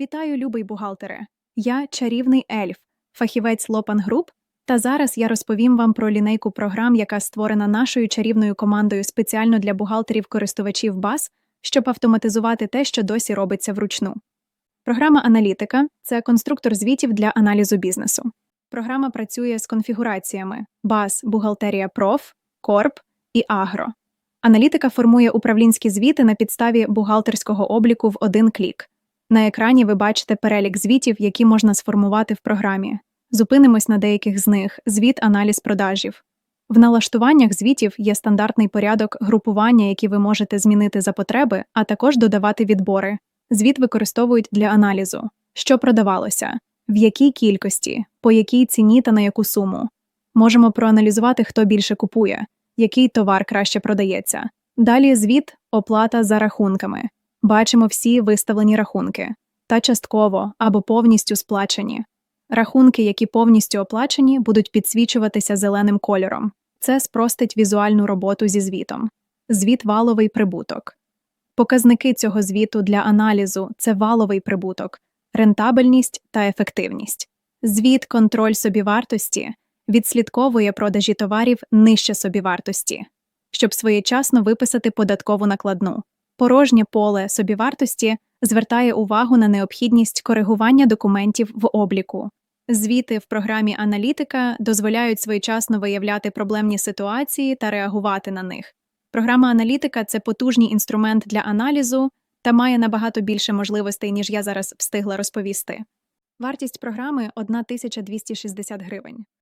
Вітаю, любий бухгалтере! Я чарівний ельф, фахівець Лопан Груп, та зараз я розповім вам про лінейку програм, яка створена нашою чарівною командою спеціально для бухгалтерів-користувачів БАС, щоб автоматизувати те, що досі робиться вручну. Програма Аналітика це конструктор звітів для аналізу бізнесу. Програма працює з конфігураціями БАС, Бухгалтерія Проф, Корп і Агро. Аналітика формує управлінські звіти на підставі бухгалтерського обліку в один клік. На екрані ви бачите перелік звітів, які можна сформувати в програмі. Зупинимось на деяких з них: звіт, аналіз продажів. В налаштуваннях звітів є стандартний порядок групування, які ви можете змінити за потреби, а також додавати відбори. Звіт використовують для аналізу, що продавалося, в якій кількості, по якій ціні та на яку суму. Можемо проаналізувати, хто більше купує, який товар краще продається. Далі звіт, оплата за рахунками. Бачимо всі виставлені рахунки та частково або повністю сплачені. Рахунки, які повністю оплачені, будуть підсвічуватися зеленим кольором. Це спростить візуальну роботу зі звітом. Звіт валовий прибуток. Показники цього звіту для аналізу це валовий прибуток, рентабельність та ефективність. Звіт контроль собівартості відслідковує продажі товарів нижче собівартості, щоб своєчасно виписати податкову накладну. Порожнє поле собівартості звертає увагу на необхідність коригування документів в обліку. Звіти в програмі Аналітика дозволяють своєчасно виявляти проблемні ситуації та реагувати на них. Програма Аналітика це потужний інструмент для аналізу та має набагато більше можливостей, ніж я зараз встигла розповісти. Вартість програми 1260 гривень.